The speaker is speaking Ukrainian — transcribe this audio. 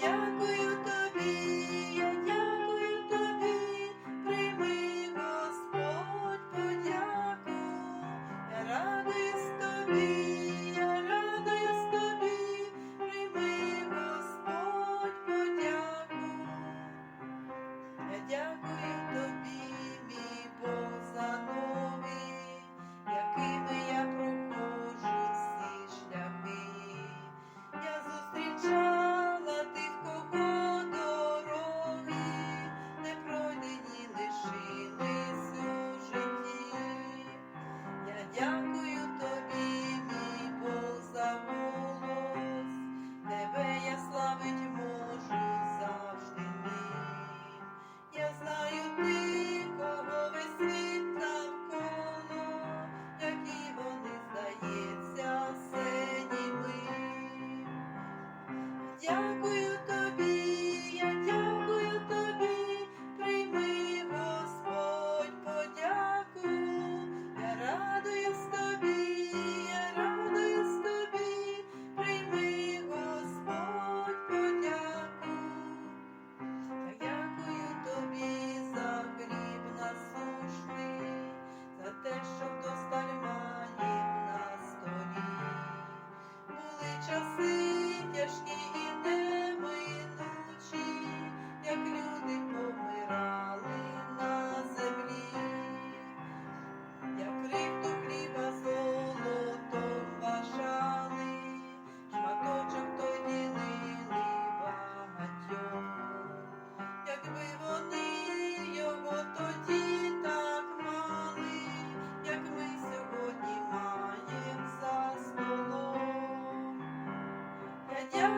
дякую тобі, дякую тобі, прийми, Господь, подяку, я радуюсь тобі, я радуюсь тобі, прийми, Господь, подяку, дякую. Дякую. Сьогодні